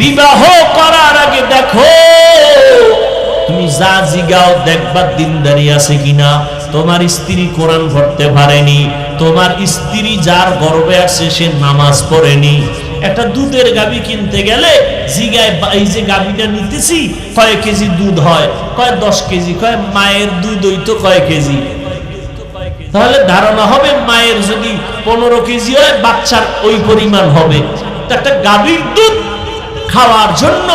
বিবাহ করার আগে দেখো, তুমি যা জিগাও দেখবার দিন দিনদারি আছে কিনা? তোমার স্ত্রী কোরআন পড়তে পারেনি, তোমার স্ত্রী যার গর্বে আছে সে নামাজ পড়েনি। একটা দুধের গাবি কিনতে গেলে জিগায় এই যে গাবিটা নিতেছি, কয় কেজি দুধ হয়? কয় দশ কেজি? কয় মায়ের দুধ ওই তো কয় কেজি? তাহলে ধারণা হবে মায়ের যদি পনেরো কেজি হয়, বাচ্চার ওই পরিমাণ হবে। একটা গাভীর দুধ খাওয়ার জন্য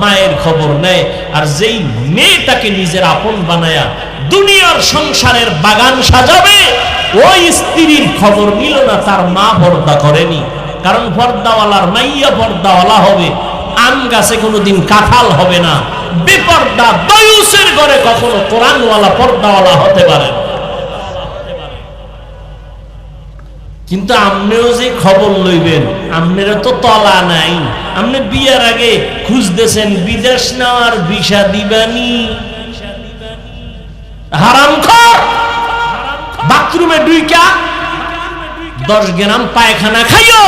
মায়ের খবর নেয়। আর যেই মেয়েটাকে নিজের আপন বানায়া দুনিয়ার সংসারের বাগান সাজাবে, ওই স্ত্রীর খবর নিল না, তার মা পর্দা করেনি। কারণ পর্দাওয়ালার মাইয়া পর্দাওয়ালা হবে, আম গাছে কোনোদিন কাঁঠাল হবে না। বেপর্দা দয়ুসের ঘরে কখনো কোরআনওয়ালা পর্দাওয়ালা হতে পারে না। কিন্তু আপনিও যে খবর লইবেন আপনারা তো তলা নাই। আপনি বিয়ার আগে খুঁজতেছেন, বিদেশ নেওয়ার ভিসা দিবানি। হারাম খর বাথরুমে ডুইকা দশ গ্রাম পায়খানা খাইও,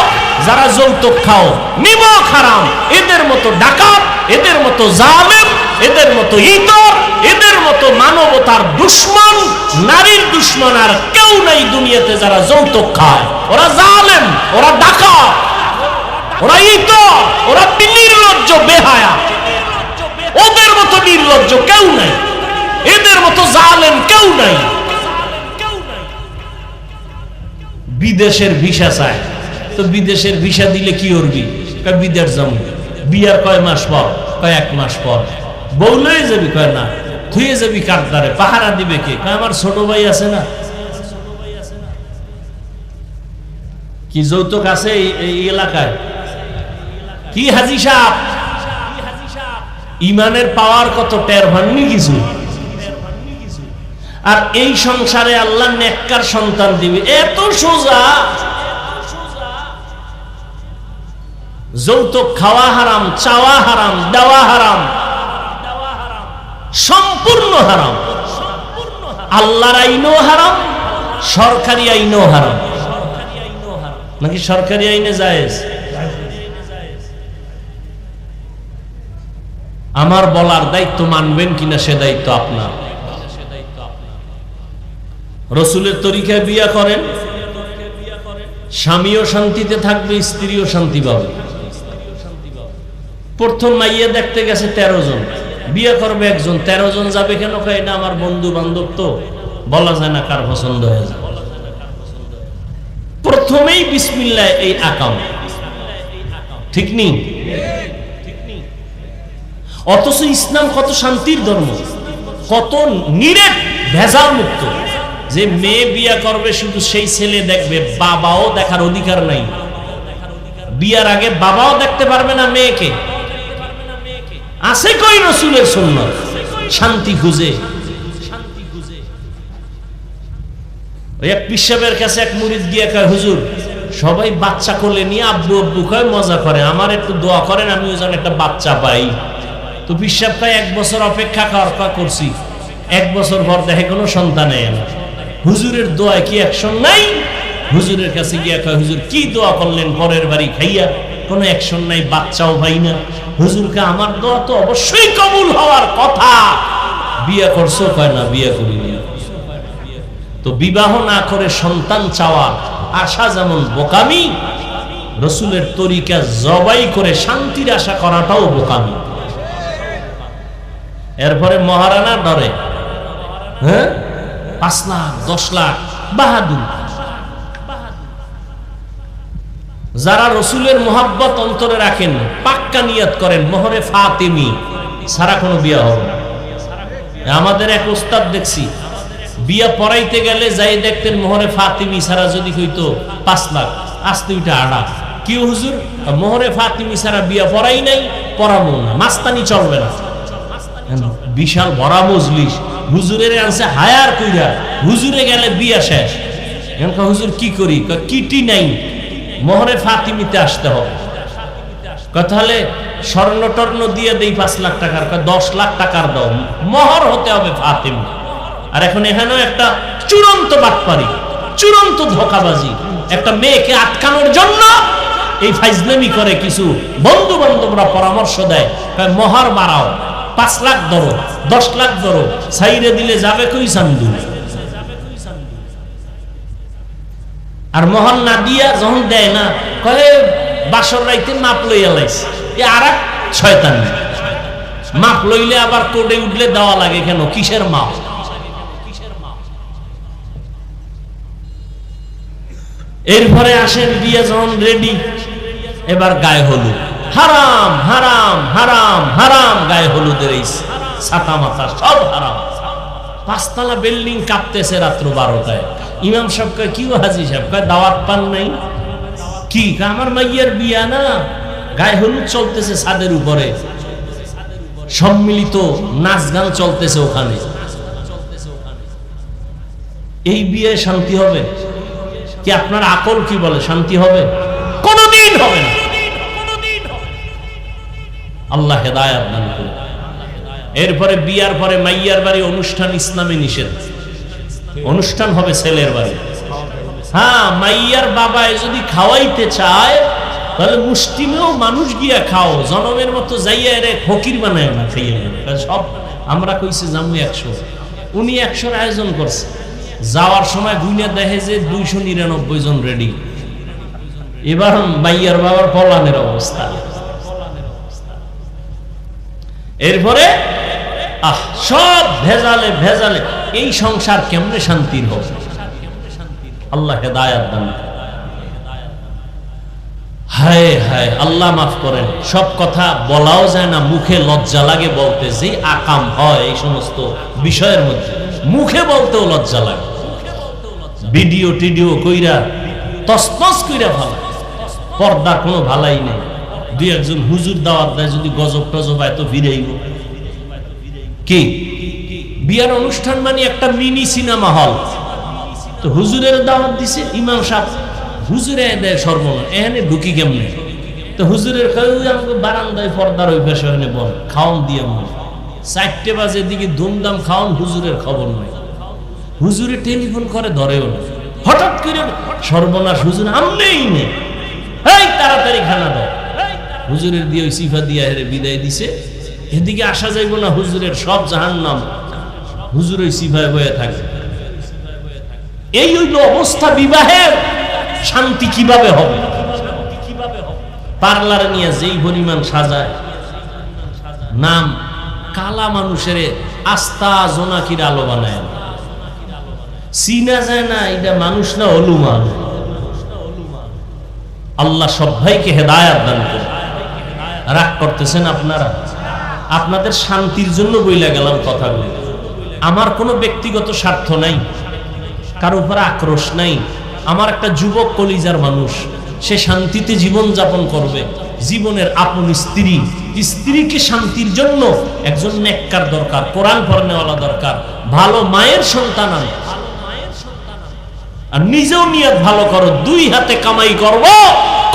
যারা যৌতুক খাও নিমক হারাম এদের মতো ডাকাত, এদের মতো জালেম, এদের মতো ইতর, এদের মতো মানবতার দুশ্মন, নারীর দুশ্মন আর কেউ নাই দুনিয়াতে যারা যৌতুক খায়। ওরা জালেম, ওরা ডাকাত, ওরা ইতর, ওরা নির্লজ্জ, বেহায়া। ওদের মতো নির্লজ্জ কেউ নাই, এদের মতো জালেম কেউ নাই। বিদেশের ভিসা চায়। তো বিদেশের ভিসা দিলে কি করবি? বিদেশ যাব বিয়ার কয় মাস পর? কয়, এক মাস পর। বউ লয়ে যাবি? কয়, না। থুয়ে যাবি কার দ্বারে পাহারা দিবে কে? কয়, আমার ছোট ভাই আছে না। কি যৌতুক আছে এই এলাকায়? কি হাজি সাহ ইমানের পাওয়ার কত? টের ভাননি কিছু? আর এই সংসারে আল্লাহ নেককার সন্তান দিবে। এত সোজা। যৌতুক খাওয়া হারাম, চাওয়া হারাম, দেওয়া হারাম, সম্পূর্ণ হারাম। আল্লাহর আইনও হারাম, সরকারি আইনও হারাম। নাকি সরকারি আইনে জায়েজ? আমার বলার দায়িত্ব মানবেন কিনা সে দায়িত্ব আপনার। রসুলের তরিকায় বিয়া করেন, স্বামীও শান্তিতে থাকবে, স্ত্রীও শান্তি পাবে। প্রথম মাইয়া দেখতে গেছে তেরো জন। বিয়ে করবে একজন, তেরো জন যাবে কেন? এটা আমার বন্ধু বান্ধব তো, বলা যায় না কার পছন্দ হয়ে যায় প্রথমেই বিসমিল্লাহ এই আকাম। ঠিক নেই? অথচ ইসলাম কত শান্তির ধর্ম, কত নিরেট ভেজাল মুক্ত যে মেয়ে বিয়া করবে, শুধু সেই ছেলে দেখবে, বাবাও দেখার অধিকার নাই। বিয়ার আগে বাবাও দেখতে পারবে না মেয়েকে। আছে কই রসুলের সুন্নত? শান্তি খুঁজে। এক কাছে এক কয়, হুজুর, সবাই বাচ্চা কোলে নিয়ে আব্বু আব্বু কয়, মজা করে। আমার একটু দোয়া করেন, আমি ওই একটা বাচ্চা পাই। তো পিসাব এক বছর অপেক্ষা করছি। এক বছর পর দেখে কোনো সন্তান এলো হুজুরের দোয়ায় কি অ্যাকশন নাই? হুজুরের কাছে গিয়া কয়, হুজুর, কি দোয়া করলেন পরের বাড়ি খাইয়া? কোনো অ্যাকশন নাই, বাচ্চাও পাই না। হুজুরকে আমার দোয়া তো অবশ্যই কবুল হওয়ার কথা। বিয়ে করছ? কয়, না, বিয়ে করিনি তো বিবাহ না করে সন্তান চাওয়া আশা যেমন বোকামি, রসুলের তরিকা জবাই করে শান্তির আশা করাটাও বোকামি। এরপরে মহারানা ডরে। হ্যাঁ? পাঁচ লাখ, দশ লাখ, বাহাদুর। যারা রসুলের মোহাব্বত অন্তরে রাখেন, পাক্কা নিয়াত করেন, মোহরে ফাতেমি, সারা কোনো বিয়া হবে আমাদের এক ওস্তাদ দেখছি, বিয়া পড়াইতে গেলে যাই দেখতেন মোহরে ফাতিমি, সারা যদি হইতো পাঁচ লাখ, আসতে ওইটা আড়া। কি হুজুর? মোহরে ফাতিমি সারা বিয়া পড়াই নাই পড়াবো না, মাস্তানি চলবে না। বিশাল বড়া মজলিস। হুজুরের আনছে হায়ার কইরা হুজুরে গেলে বিয়া শেষ। এখন হুজুর, কি করি? কিটি নাই। মোহরে ফাতিমিতে আসতে হবে। তাহলে স্বর্ণ টর্ণ দিয়ে দেই পাঁচ লাখ টাকার। দশ লাখ টাকার দাও। মোহর হতে হবে ফাতিমি। আর এখন এখানেও একটা চূড়ান্ত বাটপারি, চূড়ান্ত ধোকাবাজি। একটা মেয়েকে আটকানোর জন্য এই ফাইজলামি করে কিছু বন্ধু বান্ধবরা পরামর্শ দেয়। মহার বাড়াও। পাঁচ লাখ ধরো, দশ লাখ ধরো সাইরে দিলে যাবে কই চান্দু? আর মহান না দিয়া যখন দেয় না কয়ে বাসর রাইতে মাপ লইয়া লাইছে। এ আর এক শয়তান। মাপ লইলে আবার কোডে উঠলে দেওয়া লাগে কেন? কিসের মাপ? এরপরে আসেন বিয়ে যখন রেডি এবার গায়ে হলুদ। হারাম হারাম হারাম হারাম, গায়ে হলুদের এই ছাতা মাথা সব হারাম। পাঁচতলা বিল্ডিং কাঁপতেছে রাত্র বারোটায়। ইমাম সাহেব কয়, কি হাজি সাহেব? কয়, দাওয়াত পান নাই। কি? আমার মাইয়ার বিয়া না। গায়ে হলুদ চলতেছে ছাদের উপরে। সম্মিলিত নাচ গান চলতেছে ওখানে। এই বিয়ে শান্তি হবে? কি আপনার আকল কি বলে? শান্তি হবে? আল্লাহ হেদায়াত দান এরপরে বিয়ার পরে মাইয়ার বাড়ি অনুষ্ঠান ইসলামে নিষেধ। অনুষ্ঠান হবে ছেলের বাড়ি। হ্যাঁ মাইয়ার বাবায় যদি খাওয়াইতে চায়, তাহলে মুষ্টিমেও মানুষ গিয়া খাও। জনমের মতো যাইয়া রে ফকির বানায় না, খাইয়া সব আমরা কইছে জামু একশো। উনি একশোর আয়োজন করছে। যাওয়ার সময় গুইনা দেখে যে দুইশো নিরানব্বই জন রেডি এবার মাইয়ার বাবার পলানের অবস্থা। এরপরে, আহ, সব ভেজালে ভেজালে এই সংসার কেমনে শান্তির হবে আল্লাহ হেদায়াত দান হায় হায়, আল্লাহ মাফ করেন। সব কথা বলাও যায় না, মুখে লজ্জা লাগে বলতে। যে আকাম হয় এই সমস্ত বিষয়ের মধ্যে, মুখে বলতেও লজ্জা লাগে। ভিডিও টিডিও কইরা তসতস কইরা ভালো। পর্দার কোনো ভালাই নেই। দুই একজন হুজুর দাওয়াত দেয় যদি গজব টজব এত ফিরেইব কি? বিয়ার অনুষ্ঠান মানে একটা মিনি সিনেমা হল। তো হুজুরের দাওয়াত দিছে, ইমাম সাহেব হুজুরে দেয় সর্বনা এখানে ঢুকি কেমনে? তো হুজুরের বারান্দায় পর্দার ওই বল, খাওন দিয়ে মন। চারটে বাজে দিকে ধুমধাম খাওন, হুজুরের খবর হুজুরে টেলিফোন করে, ধরেও না। হঠাৎ করে সর্বনাশ হুজুর আমনেই নেই। তাড়াতাড়ি খানা দাও। হুজুরের দিয়ে ওই সিফা দিয়া হেরে বিদায় দিছে। এদিকে আসা যাইব না, হুজুরের সব জাহান নাম হুজুর ওই সিফায় বয়ে থাকে এই হইল অবস্থা বিবাহের। শান্তি কীভাবে হবে? পার্লারে নিয়ে যেই পরিমাণ সাজায়, নাম কালা মানুষের আস্থা জোনাকির আলো বানায়। চিনা যায় না, এটা মানুষ না হলুমান আল্লাহ সবাইকে হেদায়াত দান করে রাগ করতেছেন আপনারা? আপনাদের শান্তির জন্য বইলা গেলাম কথাগুলো। আমার কোনো ব্যক্তিগত স্বার্থ নাই, কারও উপর আক্রোশ নাই। আমার একটা যুবক কলিজার মানুষ, সে শান্তিতে জীবন যাপন করবে। জীবনের আপন স্ত্রী, স্ত্রীকে শান্তির জন্য একজন নেককার দরকার, কোরআন পড়নেওয়ালা দরকার, ভালো মায়ের সন্তান আমি আর নিজেও নিয়ত ভালো করো, দুই হাতে কামাই করব।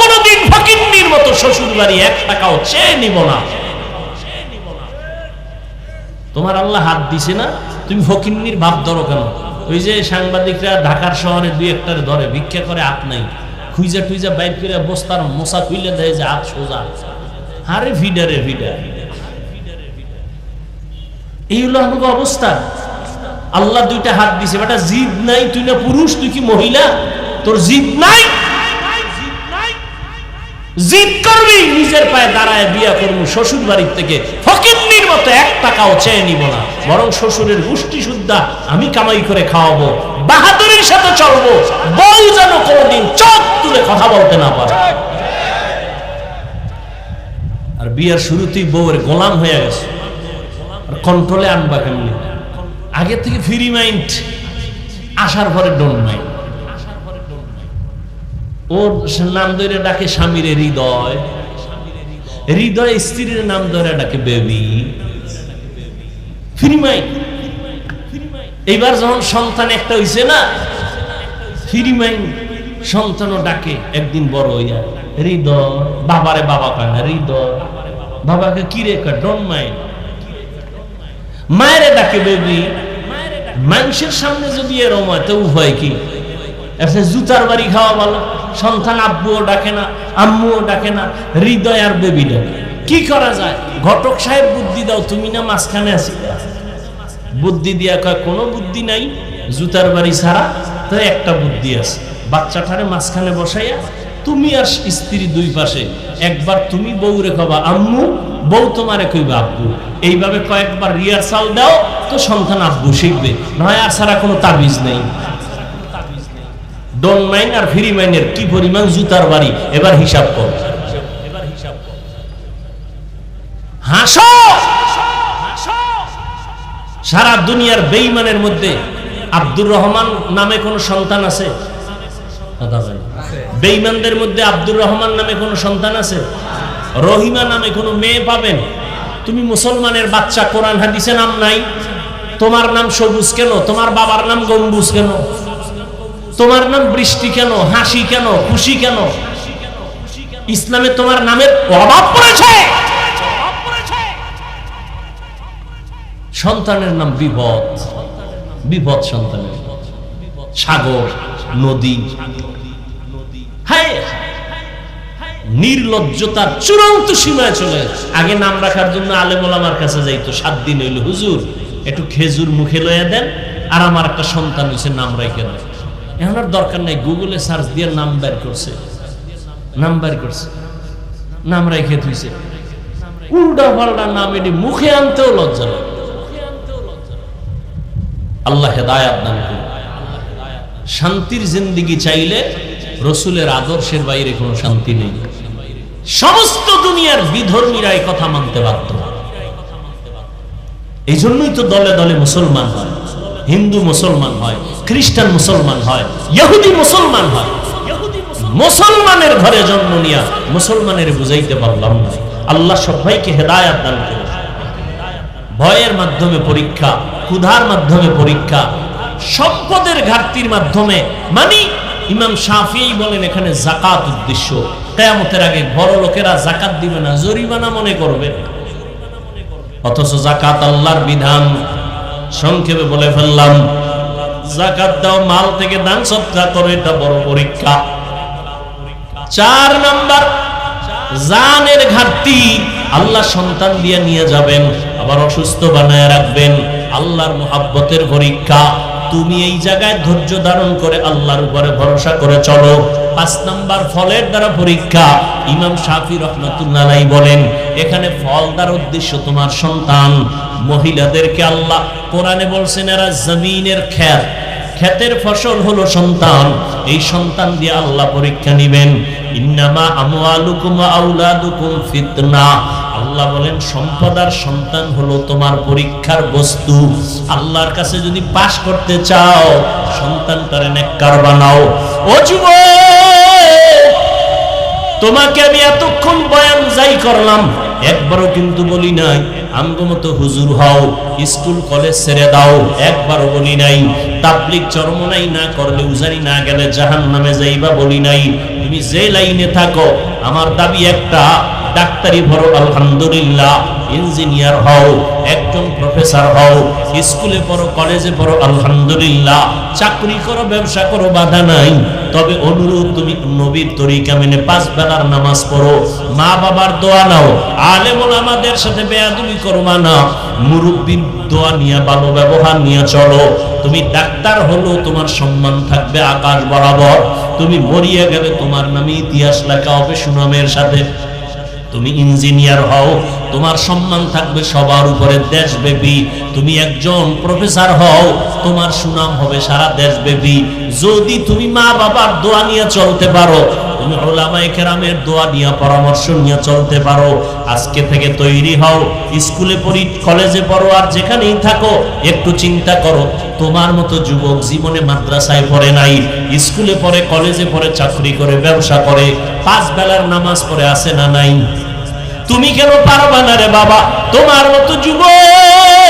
কোনদিন ফকিন্নির মতো শ্বশুর বাড়ি এক টাকাও চেয়ে নিব না। তোমার আল্লাহ হাত দিছে না? তুমি ফকিন্নির ভাব ধরো কেন? ওই যে সাংবাদিকরা ঢাকার শহরে দুই একটার ধরে, ভিক্ষা করে হাত নাই। খুইজা টুইজা বাইর করে বস্তার মশা খুইলে দেয় যে হাত সোজা। আরে ভিডারে ভিডার। এই হলো আমাকে অবস্থা। আল্লাহ দুইটা হাত দিছে, বেটা জিদ নাই, তুই না পুরুষ, তুই কি মহিলা? তোর জিদ নাই? জিদ করবি, নিজের পায়ে দাঁড়ায় বিয়া করব শ্বশুর বাড়ির থেকে ফকিন্নির মতো এক টাকাও চেয়ে নিব না। বরং শ্বশুরের গোষ্ঠী শুদ্ধা আমি কামাই করে খাওয়াবো, বাহাদুরের সাথে চলবো, বউ যেন কোনোদিন চোখ তুলে কথা বলতে না পারে। আর বিয়ার শুরুতেই বউয়ের গোলাম হয়ে গেছে। আর কন্ট্রোলে আনবা কেমনি? আগে থেকে ফ্রি মাইন্ড আসার পরে ডোন্ট মাইন্ড ওর নাম ধরে ডাকে স্বামীর হৃদয়। হৃদয় স্ত্রীর নাম ধরে ডাকে বেবি। এইবার যখন সন্তান একটা হইছে না, ফ্রি মাইন্ড সন্তানও ডাকে, একদিন বড় হইয়া, হৃদয়, বাবারে বাবা কয় না, হৃদয়, বাবাকে কি রে ডোন্ট মাইন্ড মায়েরে ডাকে বেবি মানুষের সামনে যদি এরম হয়, তো উভয় কি? জুতার বাড়ি খাওয়া ভালো। সন্তান আব্বুও ডাকে না, আম্মুও ডাকে না, হৃদয় আর বেবি ডাকে। কি করা যায়? ঘটক সাহেব বুদ্ধি দাও, তুমি না মাঝখানে আছি। বুদ্ধি দিয়া কয়, কোনো বুদ্ধি নাই, জুতার বাড়ি ছাড়া, তো একটা বুদ্ধি আছে। বাচ্চাটারে মাঝখানে বসাইয়া, তুমি আর স্ত্রী দুই পাশে, একবার তুমি বউ রেখবা আম্মু, বউ তোমারে কইবা আব্বু। এইভাবে কয়েকবার রিহার্সাল দাও, তো সন্তান আব্বু শিখবে। নয়, আর ছাড়া কোনো তাবিজ নেই। ডোন মাইন আর ফ্রি মাইনের কি পরিমাণ জুতার বাড়ি এবার হিসাব কর হাসো সারা দুনিয়ার বেইমানের মধ্যে আব্দুর রহমান নামে কোন সন্তান আছে? বেইমানদের মধ্যে আব্দুর রহমান নামে কোন সন্তান আছে? রহিমা নামে কোনো মেয়ে পাবেন? তুমি মুসলমানের বাচ্চা, কোরআন, হাদিসে নাম নাই? তোমার নাম সবুজ কেন? তোমার বাবার নাম গম্বুজ কেন? তোমার নাম বৃষ্টি কেন? হাসি কেন? খুশি কেন? ইসলামে তোমার নামের অভাব পড়েছে। সন্তানের নাম বিপদ। বিপদ সন্তানের। সাগর, নদী। নির্লজ্জতার চূড়ান্ত সীমায় চলে। আগে নাম রাখার জন্য আলেমুল আমার কাছে যাইতো, সাত দিন হইল, হুজুর, একটু খেজুর মুখে লইয়া দেন, আর আমার একটা সন্তান হয়েছে নাম রাখে দেন। এখন আর দরকার নাই গুগলে সার্চ দিয়ে নাম বের করছে। নাম বের করছে। নাম রেখে থুইছে উল্টা পাল্টা নাম এটি মুখে আনতেও লজ্জা লাগে। আল্লাহ হেদায়াত দান শান্তির জিন্দিগি চাইলে রসুলের আদর্শের বাইরে কোনো শান্তি নেই। সমস্ত দুনিয়ার বিধর্মীরা কথা মানতে বাধ্য। এই জন্যই তো দলে দলে মুসলমান হয়। হিন্দু মুসলমান হয়, খ্রিস্টান মুসলমান হয়, ইহুদি মুসলমান হয়। মুসলমানের ঘরে জন্ম নিয়া মুসলমানের বুঝাইতে পারলাম না। আল্লাহ সবাইকে হেদায়াত দান করুন। ভয়ের মাধ্যমে পরীক্ষা, ক্ষুধার মাধ্যমে পরীক্ষা, সম্পদের ঘাটতির মাধ্যমে। মানে ইমাম শাফি বলেন এখানে জাকাত উদ্দেশ্য। কেয়ামতের আগে বড় লোকেরা জাকাত দিবে না, জরিমানা মনে করবে। অথচ জাকাত আল্লাহর বিধান। সংক্ষেপে বলে ফেললাম, জাকাত দাও, মাল থেকে দান সৎকার করো, এটা বড় পরীক্ষা। চার নাম্বার, জানের ঘাটতি, আল্লাহ সন্তান দিয়ে নিয়ে যাবেন, আবার অসুস্থ বানায় রাখবেন, আল্লাহর মোহাব্বতের পরীক্ষা। তুমি এই জায়গায় ধৈর্য ধারণ করে আল্লাহর উপরে ভরসা করে চলো। পাঁচ নাম্বার ফলের দ্বারা পরীক্ষা। ইমাম শাফি রহমতুল্লাহ বলেন, এখানে ফল দ্বার উদ্দেশ্য তোমার সন্তান। মহিলাদেরকে আল্লাহ কোরআনে বলছেন, এরা জমিনের খ্যাত ক্ষেতের ফসল হলো সন্তান। এই সন্তান দিয়ে আল্লাহ পরীক্ষা নিবেন। ইন্নামা আমওয়ালুকুম ওয়া আউলাদুকুম ফিতনা। আল্লাহ বলেন, সম্পদ আর সন্তান হলো তোমার পরীক্ষার বস্তু। আল্লাহর কাছে যদি পাশ করতে চাও সন্তানটারে নেককার বানাও। ও যুবক, তোমাকে আমি এতক্ষণ বয়ান যাই করলাম, একবারও কিন্তু বলি নাই আমগো মতো হুজুর হও, স্কুল, কলেজ ছেড়ে দাও, একবারও বলি নাই তাবলিক চরমনাই না করলে উজানি না গেলে জাহান নামে যাইবা বলি নাই। তুমি যে লাইনে থাকো, আমার দাবি একটা ডাক্তারি ভরো, আলহামদুলিল্লাহ। ইঞ্জিনিয়ার হও, একজন প্রফেসর হও, স্কুলে পড়ো কলেজে পড়ো, আলহামদুলিল্লাহ। চাকরি করো, ব্যবসা করো, বাধা নাই। তবে অনুরোধ, তুমি নবীর তরিকা মেনে পাঁচ বেলার নামাজ পড়ো। মা বাবার দোয়া নাও, আলেমুল আমাদের সাথে বেয়াদুলি করবা না মুরব্বীর দোয়া নিয়ে, ভালো ব্যবহার নিয়ে চলো। তুমি ডাক্তার হলো তোমার সম্মান থাকবে আকাশ বরাবর। তুমি মরিয়ে গেলে তোমার নামে ইতিহাস লেখা হবে সুনামের সাথে। তুমি ইঞ্জিনিয়ার হও, তোমার সম্মান থাকবে সবার উপরে দেশব্যাপী। তুমি একজন প্রফেসর হও, তোমার সুনাম হবে সারা দেশব্যাপী। যদি তুমি মা বাবার দোয়া নিয়ে চলতে পারো তুমি ওলামায়ে কেরামের দোয়া নিয়ে, পরামর্শ নিয়ে চলতে পারো। আজকে থেকে তৈরি হও, স্কুলে পড়ি, কলেজে পড়ো, আর যেখানেই থাকো, একটু চিন্তা করো। তোমার মতো যুবক জীবনে মাদ্রাসায় পড়ে নাই, স্কুলে পড়ে, কলেজে পড়ে, চাকরি করে, ব্যবসা করে, পাঁচ বেলার নামাজ পড়ে আসে না নাই? তুমি কেন পারবা না রে বাবা? তোমার মতো যুবক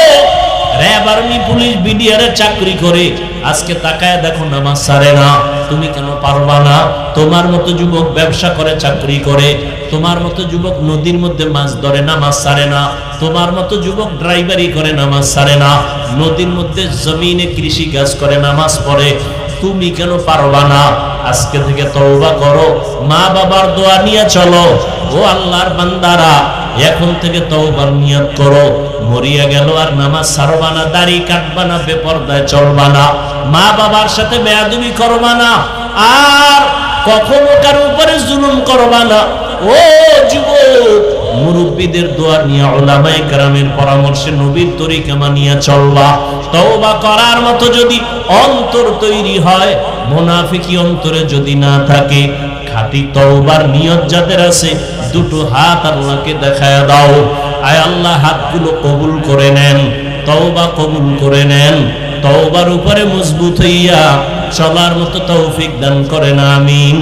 র্যাব আর্মি পুলিশ বিডিআর চাকরি করে, আজকে তাকায় দেখো নামাজ সারে না। তুমি কেন পারবা না? তোমার মতো যুবক ব্যবসা করে, চাকরি করে। তোমার মতো যুবক নদীর মধ্যে মাছ ধরে, নামাজ সারে না। তোমার মতো যুবক ড্রাইভারি করে, নামাজ সারে না। নদীর মধ্যে জমিনে কৃষি কাজ করে, নামাজ পড়ে। তুমি কেন পারবা না? আজকে থেকে তওবা করো। মা বাবার দোয়া নিয়ে চলো। ও আল্লাহর বান্দারা এখন থেকে তওবার নিয়ত করো। মরিয়া গেল আর নামাজ ছাড়বা না, দাড়ি কাটবা না, বেপরদায় চলবা না। মা বাবার সাথে বেয়াদবি করবা না। আর কখনো কার উপরে জুলুম করবা না। ও যুবক, মুরব্বীদের দোয়া নিয়ে ওলামায়ে কেরামের পরামর্শে নবীর তরিকা মানিয়া চলবা। তওবা করার মতো যদি অন্তর তৈরি হয়, মুনাফিকি অন্তরে যদি না থাকে, খাঁটি তওবার নিয়ত যাদের আছে দুটো হাত আল্লাহকে দেখায় দাও। আয় আল্লাহ, হাতগুলো কবুল করে নেন, তওবা কবুল করে নেন। তওবার উপরে মজবুত হইয়া সবার মতো তৌফিক দান করেন, আমিন।